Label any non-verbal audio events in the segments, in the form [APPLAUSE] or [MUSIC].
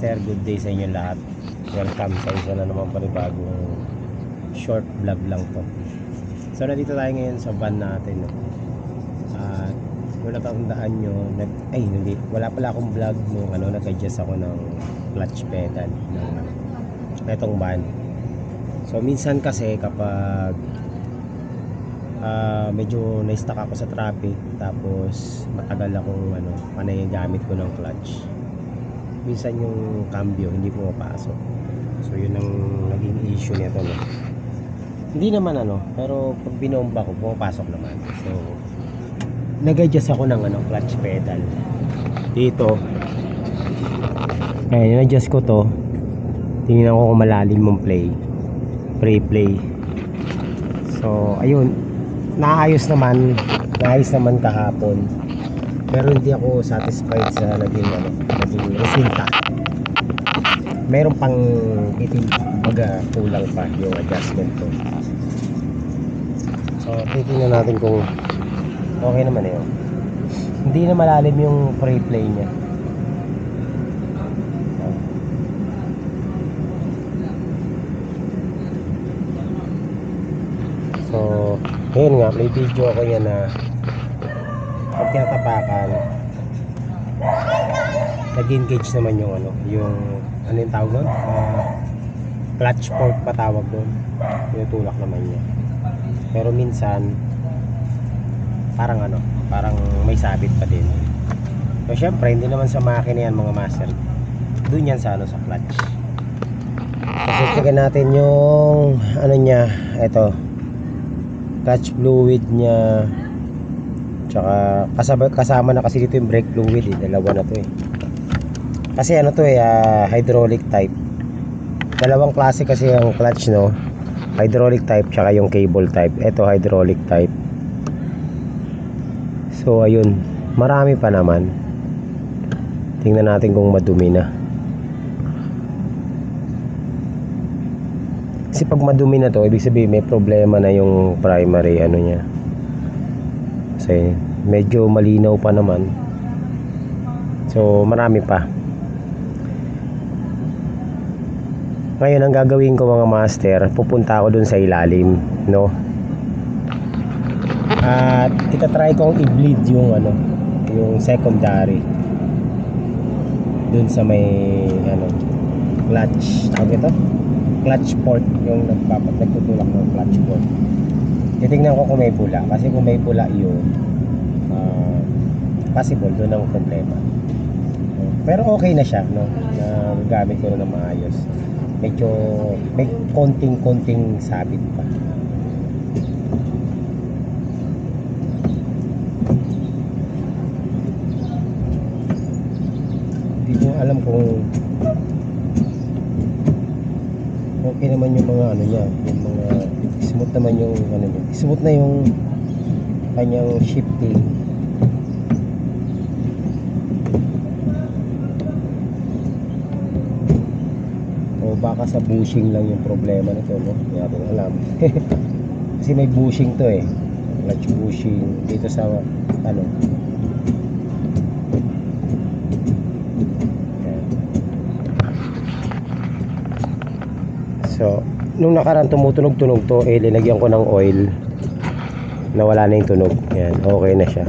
master, good day sa inyo lahat. Welcome sa isa na naman panibagong short vlog lang to. So nandito tayo ngayon sa van natin. At kung natatandaan nyo, nag, ay hindi, wala pala akong vlog nung ano, nag-adjust ako ng clutch pedal ng netong van. So minsan kasi kapag ah, medyo na-stuck ako sa traffic tapos matagal akong ano, panay gamit ko ng clutch minsan yung cambio hindi pumapasok. So yun ang naging issue nito no? Hindi naman ano pero pag binomba ko pumapasok naman. So nag-adjust ako ng ano clutch pedal. Dito. Ayun adjust ko to. Tingnan ko kung malalim mong play. Pre play so ayun. Naayos naman. Naayos naman kahapon pero hindi ako satisfied sa naging ano, naging resulta. Meron pang itim, baga kulang pa yung adjustment ko. So, titingnan natin kung okay naman eh. Hindi na malalim yung pre-play niya. So, ngayon nga, may video ako yan na tinatapakan. Nag-engage naman yung ano yung ano yung tawag nun? Ah, clutch port pa tawag doon tinutulak naman niya. Pero minsan parang ano parang may sabit pa din. So syempre hindi naman sa makina yan mga master. Doon yan sa ano sa clutch. Kasi checkin natin yung ano niya ito clutch fluid niya Tsaka kasama, kasama na kasi dito yung brake fluid eh. Dalawa na to eh. Kasi ano to eh, ah, hydraulic type. Dalawang klase kasi ang clutch no. Hydraulic type tsaka yung cable type. Ito hydraulic type. So ayun, marami pa naman. Tingnan natin kung madumi na. Kasi pag madumi na to, ibig sabihin may problema na yung primary ano niya kasi medyo malinaw pa naman. So marami pa. Ngayon ang gagawin ko mga master pupunta ako dun sa ilalim no? At itatry kong i-bleed yung ano yung secondary. Dun sa may ano clutch tawag ito? Clutch port yung nagpapat nagtutulak ng clutch port titignan ko kung may pula. Kasi kung may pula yun ah, possible doon ang problema. Pero okay na siya no? Na gamit ko na ng maayos. Medyo may konting konting sabit pa. Hindi ko alam kung okay naman yung mga ano niya yung mga smooth naman yung ano niya smooth na yung kanyang shifting. O baka sa bushing lang yung problema nito no? Hindi natin alam. [LAUGHS] Kasi may bushing to eh. Clutch bushing. Dito sa ano. So, nung nakaraan tumutunog-tunog to, eh, linagyan ko ng oil. Nawala na yung tunog. Yan, okay na siya.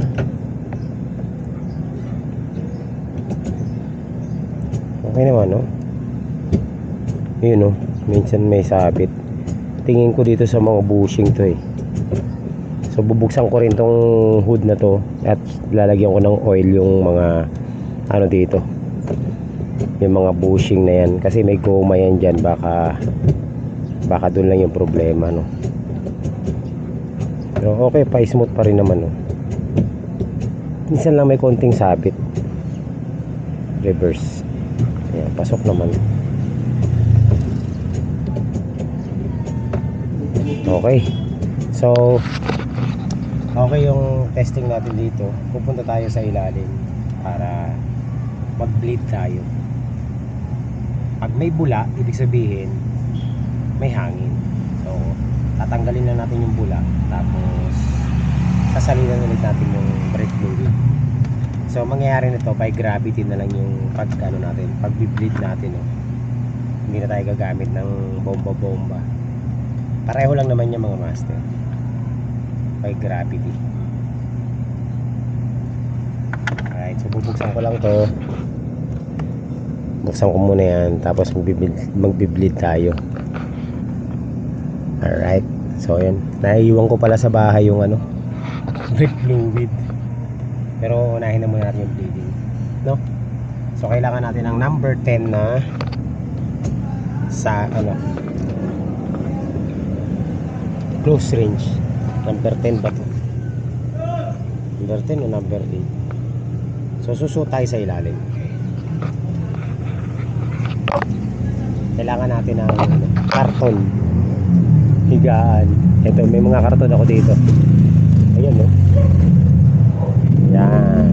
Okay naman, no? Yun, no? Minsan may sabit. Tingin ko dito sa mga bushing to, eh. So, bubuksan ko rin tong hood na to at lalagyan ko ng oil yung mga ano dito yung mga bushing na yan kasi may goma yan dyan baka baka doon lang yung problema no? Pero okay pa smooth pa rin naman no? Minsan lang may konting sabit. Reverse. Ayan, pasok naman. Okay. So okay yung testing natin dito. Pupunta tayo sa ilalim para mag bleed tayo. Pag may bula ibig sabihin may hangin so tatanggalin na natin yung bula tapos sasalinan ulit natin yung brake fluid So mangyayari nito by gravity na lang yung pag ano natin, pag bleed natin no. Hindi na tayo gagamit ng bomba-bomba. Pareho lang naman yung mga master. By gravity. Alright, so bubuksan ko lang to. Buksan ko muna yan, tapos magbiblid tayo. Alright, so yun. Naiiwan ko pala sa bahay yung ano, [LAUGHS] red fluid. Pero unahin na muna natin yung bleeding. No? So kailangan natin ng number 10 na sa ano close range. Number 10 ba to? Number 10 o number 8? So susuot tayo sa ilalim. Kailangan natin ng ano, karton. Higaan. Ito, may mga karton ako dito. Ayan, no? Yan.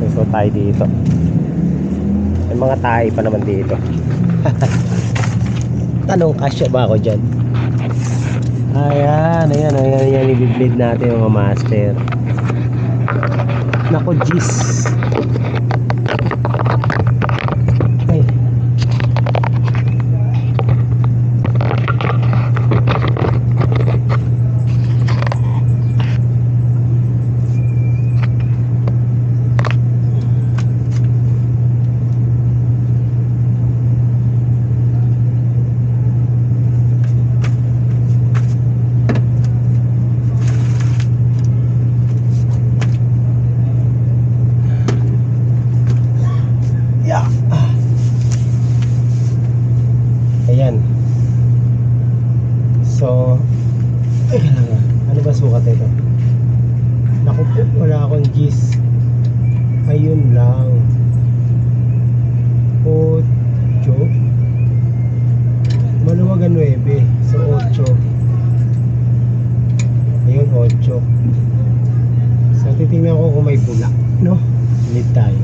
Susuot tayo dito. May mga tahi pa naman dito. [LAUGHS] Tanong, kasya ba ako dyan? Ayan, ayan, ayan, ayan, i-bleed natin mga master. Nako, jeez. Ay. Yeah. Ayan. So, ay kailangan. Ano ba sukat ito? Naku po, wala akong gis. Ayun lang. Ocho. Maluwagan 9. So, ocho. Ayun, ocho. So, titingnan ko kung may bula. No? Lead tayo.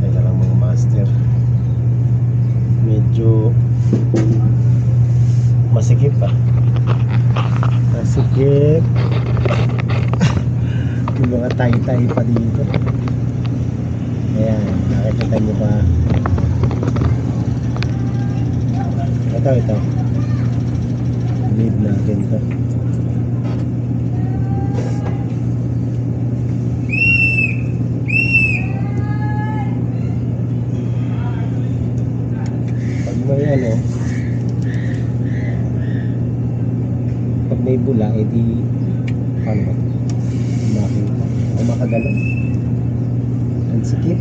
Teka lang mga master. Medyo masikip pa. Masikip. Yung mga tay-tay pa dito. Ayan, nakikita nyo pa. Ito, ito. Lead natin to. Pag may ano, pag may bula, edi, paano ba? Makita. O makagalaw. Ang sikip.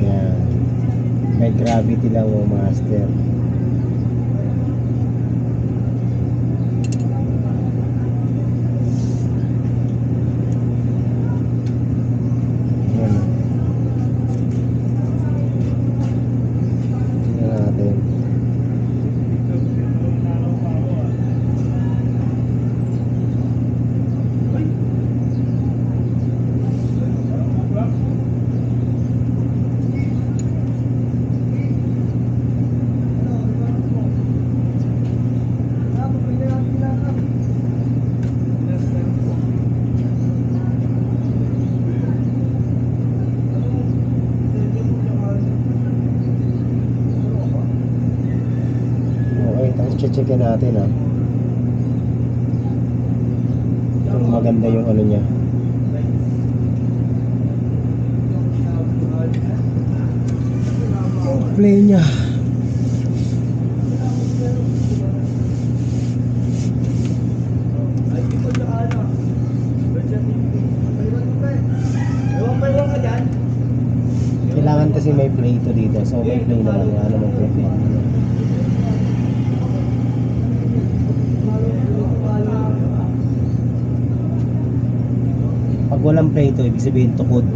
Yan. May lang o master. Yan. Tingnan natin. Okay, tapos checkin natin ha. Kung maganda yung ano niya. Play niya. Kailangan kasi may play to dito. So may play naman. Wala naman problema. Pag walang play to, ibig sabihin tukod.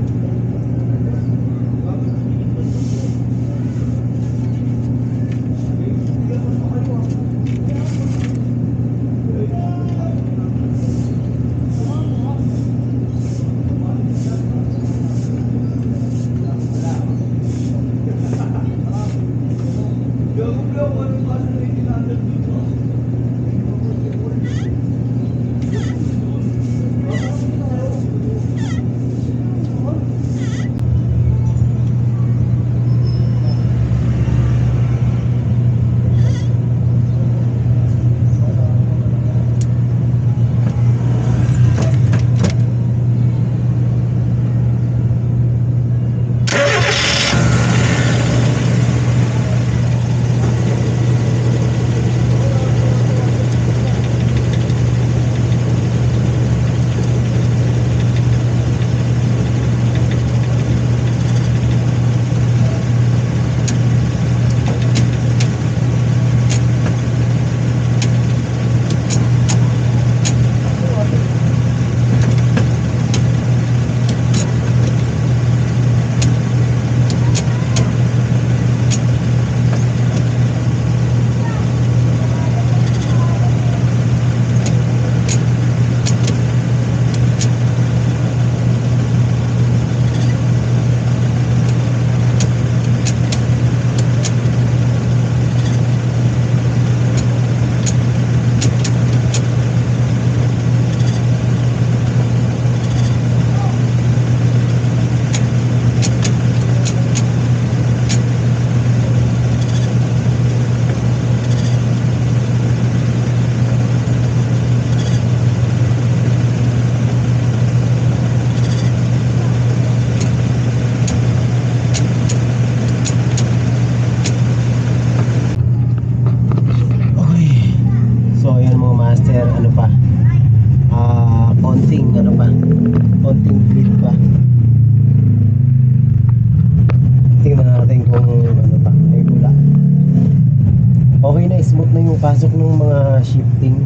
Smooth na yung pasok ng mga shifting.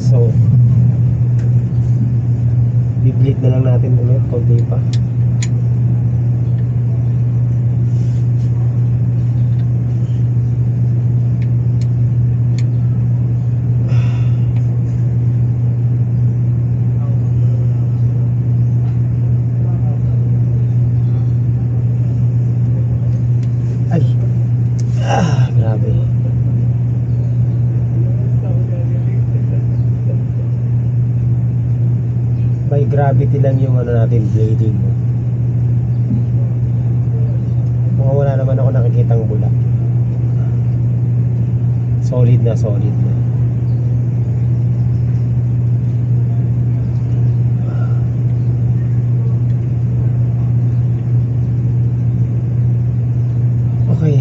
So, bibleed na lang natin ulit, konti pa. Ay! Ah, grabe. By gravity lang yung ano natin, blading. Mukhang wala naman ako nakikitang bula. Solid na, solid na. Okay.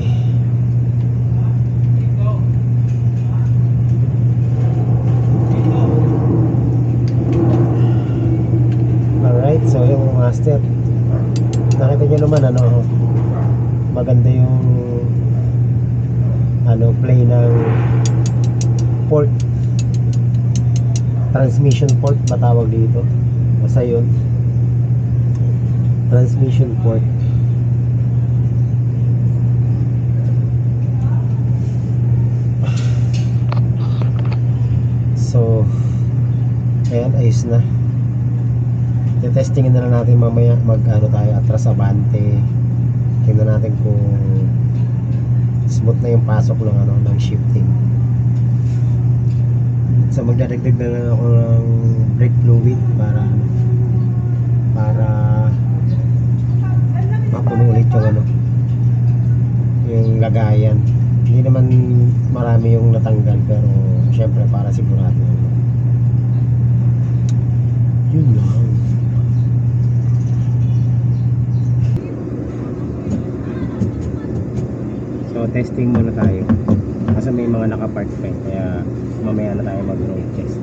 Alright, so yung master. Nakita nyo naman ano, maganda yung ano, play ng port. Transmission port ba tawag dito? Basta yun. Transmission port. So, ayan, ayos na. Testingin na lang natin mamaya mag ano tayo, atras abante. Tingnan natin kung smooth na yung pasok ng ano, ng shifting. So magdadagdag na lang ako ng brake fluid para para mapuno ulit yung ano yung lagayan. Hindi naman marami yung natanggal pero syempre para sigurado. Yun lang. So testing muna tayo. Kasi may mga nakapark pa eh, kaya mamaya na tayo mag-road test.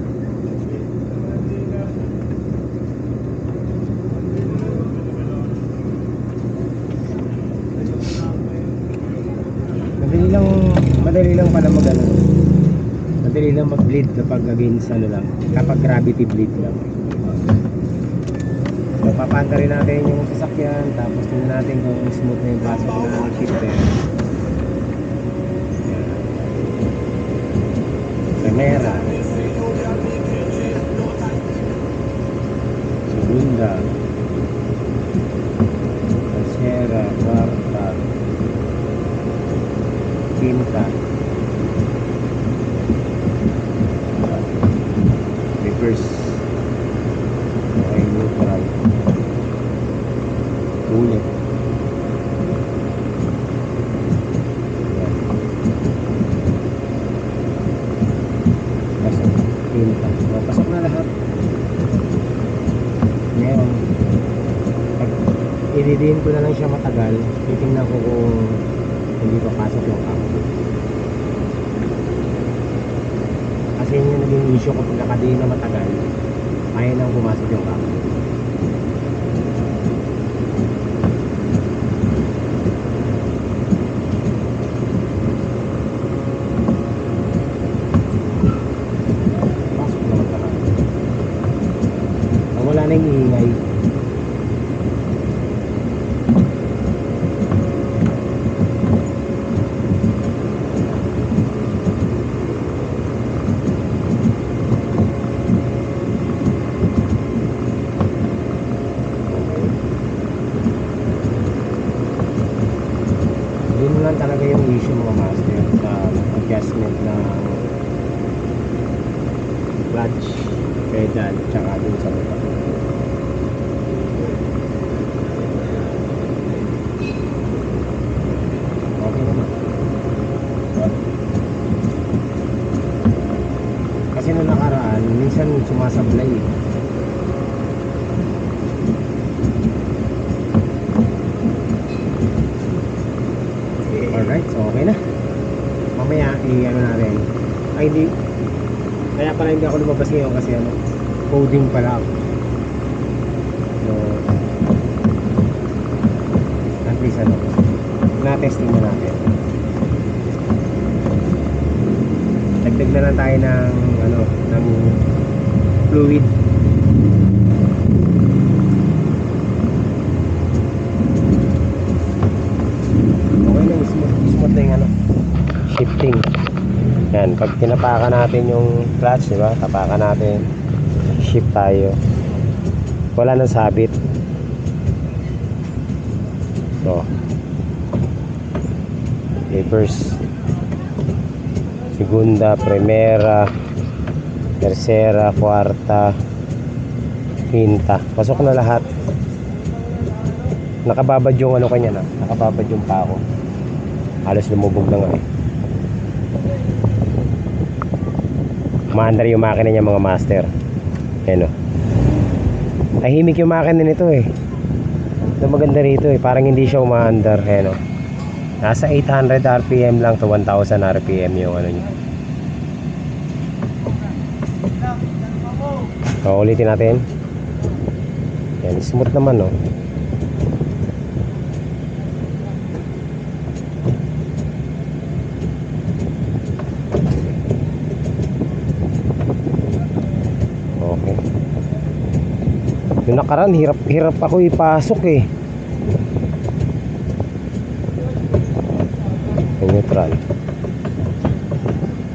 Madali lang, madali lang pala mag ano. Mag-bleed kapag against ano lang, kapag gravity bleed lang. So, papanta rin natin yung sasakyan, tapos tingnan natin kung smooth na yung pasok ng shifter. Primera. Segunda. Tercera. Cuarta. Quinta. Reverse. Okay, neutral. Ulit. Pasok. Quinta. O, pasok na lahat. Ngayon, pag iridiin ko na lang siya matagal, titingnan ko kung hindi pa pasok yung cambio. Kasi yun yung naging issue ko pag nakadiin na matagal, kaya nang pumasok yung cambio. Pasok naman talaga. Ang wala na yung iingay. Yun lang talaga yung issue mga master sa adjustment ng clutch, pedal, tsaka dun sa baba. Okay naman. Kasi nung nakaraan, minsan sumasablay eh. Alright, so okay na. Mamaya, i-ano natin. Ay, di. Kaya pala hindi ako lumabas ngayon kasi ano, coding pa lang so at least ano na-testing na natin dagdag na lang tayo ng ano ng fluid okay na smooth, smooth na yung ano shifting yan pag tinapakan natin yung clutch di ba? Tapakan natin. Shift tayo. Wala nang sabit. So papers. Segunda primera tercera cuarta quinta. Pasok na lahat. Nakababad yung ano kanya na? Nakababad yung pako. Halos lumubog na nga eh maandar yung makina niya mga master. Yan o tahimik yung makina nito eh. Ito maganda rito eh. Parang hindi siya umaandar yan o nasa 800 rpm lang to 1000 rpm yung ano niya. So ulitin natin. Yan smooth naman no Okay. Yung nakaraan, hirap, hirap ako ipasok eh. Neutral.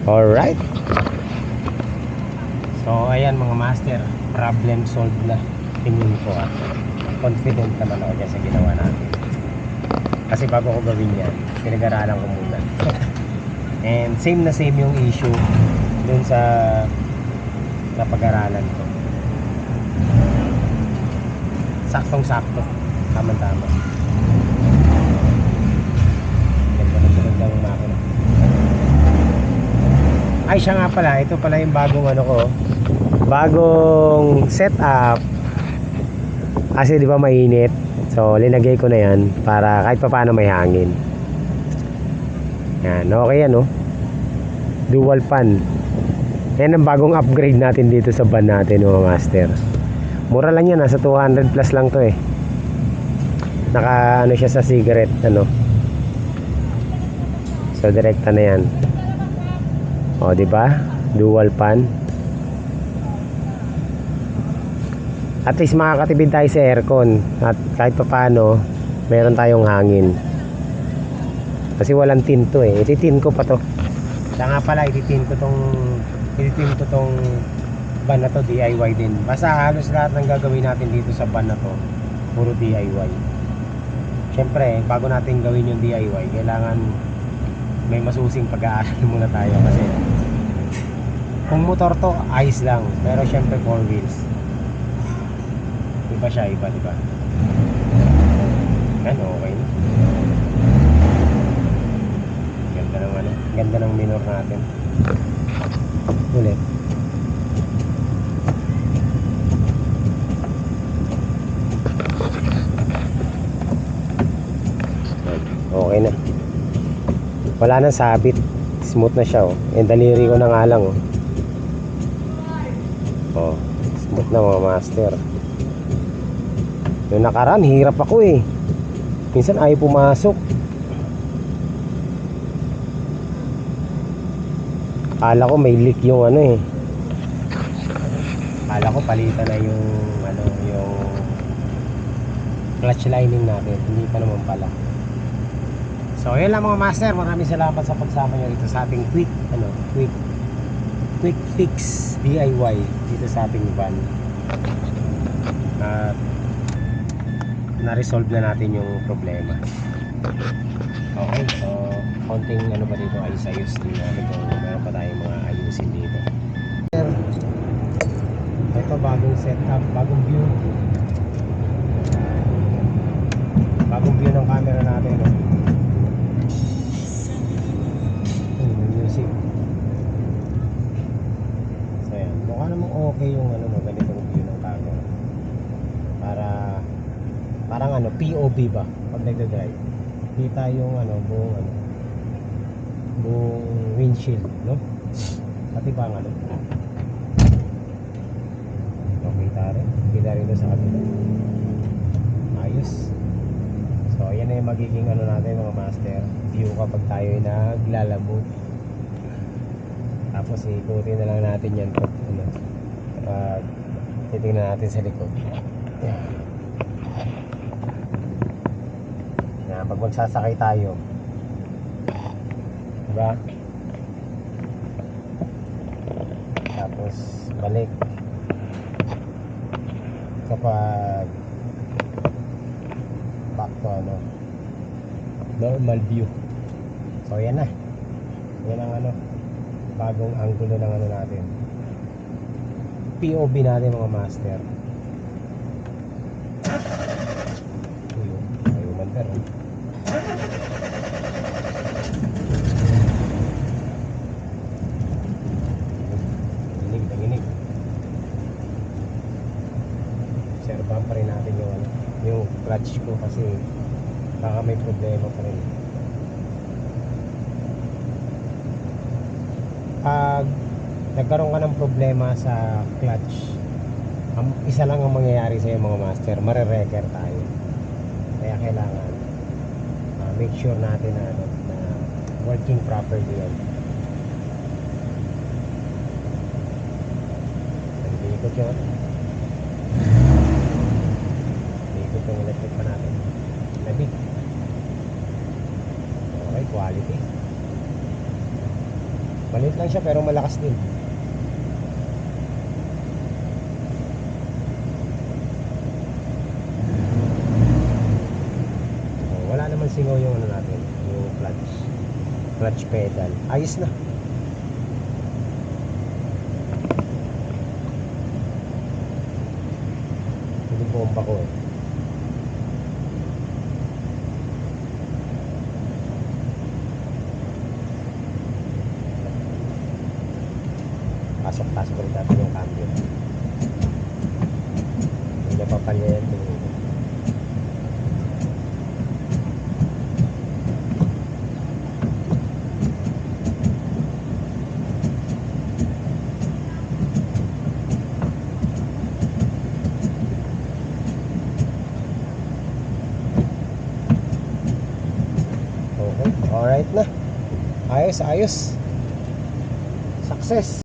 Alright. So, ayan mga master. Problem solved na. Tingin ko ah. Confident naman ako dyan sa ginawa natin. Kasi bago ko gawin yan, pinag-aralan ko muna. [LAUGHS] And same na same yung issue dun sa sa pag-aralan ko. Saktong-sakto. Tama-tama. Ganda na sunod ng makina. Ay, siya nga pala. Ito pala yung bagong ano ko. Bagong setup. Kasi di ba mainit. So, linagay ko na yan para kahit pa paano may hangin. Yan, okay yan oh. Dual fan. Yan ang bagong upgrade natin dito sa van natin mga master. Mura lang yan, nasa 200 plus lang to eh. Naka ano siya sa cigarette ano. So direkta na yan. O di ba? Dual pan. At least makakatipid tayo sa aircon at kahit pa paano meron tayong hangin. Kasi walang tin to eh. Ititin ko pa to. Siya nga pala, ititin ko tong ititin ko tong van na to DIY din. Basta halos lahat ng gagawin natin dito sa van na to, puro DIY. Siyempre, bago natin gawin yung DIY, kailangan may masusing pag-aaral [LAUGHS] muna tayo kasi kung motor to, ayos lang. Pero siyempre, four wheels. Iba siya, iba, di ba? Yan, okay na. Ganda ng ano, ganda ng minor natin. Ulit. Yan, Okay na. Wala nang sabit. Smooth na siya oh. Yung daliri ko na nga lang oh. Oh, smooth na mga master. Yung nakaraan, hirap ako eh. Minsan ayaw pumasok. Akala ko may leak yung ano eh. Akala ko palitan na yung ano, yung clutch lining natin. Hindi pa naman pala. So, yun lang mga master. Maraming salamat sa pagsama nyo dito sa ating quick, ano, quick, quick fix DIY dito sa ating van. At na-resolve na natin yung problema. Okay, so konting ano ba dito ayos-ayos din natin kung meron pa tayong mga ayusin dito. Ito bagong setup, bagong view. Bagong view ng camera natin. No? Okay yung ano no, ganitong view ng camera. Para parang ano, POV ba pag nagda-drive. Kita yung ano, buong ano, buong windshield, no? Pati ang ano? dito sa kabila. Ayos. So, yan na yung magiging ano natin mga master. View kapag tayo ay naglalabog. Tapos ikutin na lang natin yan pag pag titingnan natin sa likod. Yan. Yan, pag magsasakay tayo. Diba? Tapos balik. Kapag back to ano normal view. So yan na. Yan ang ano bagong angulo ng ano natin. POV natin mga master. Ayun, ayaw man pero. Nanginig, nanginig. Rin natin yung ano, yung clutch ko kasi baka may problema pa rin. Pag nagkaroon ka ng problema sa clutch, ang isa lang ang mangyayari sa mga master, mare-wrecker tayo. Kaya kailangan ah, make sure natin na, ano, na working properly yan. Nag-iikot yun. Nag-iikot yung electric pa natin. Labig. Okay, quality. Maliit lang siya pero malakas din. Oh, wala naman singaw yung ano natin, yung clutch. Clutch pedal. Ayos na. Hindi bomba ko eh. Pasok-pasok ulit natin yung cambio. Hindi na papalya yan. tingin ko. Okay, alright na. Ayos, ayos. Success.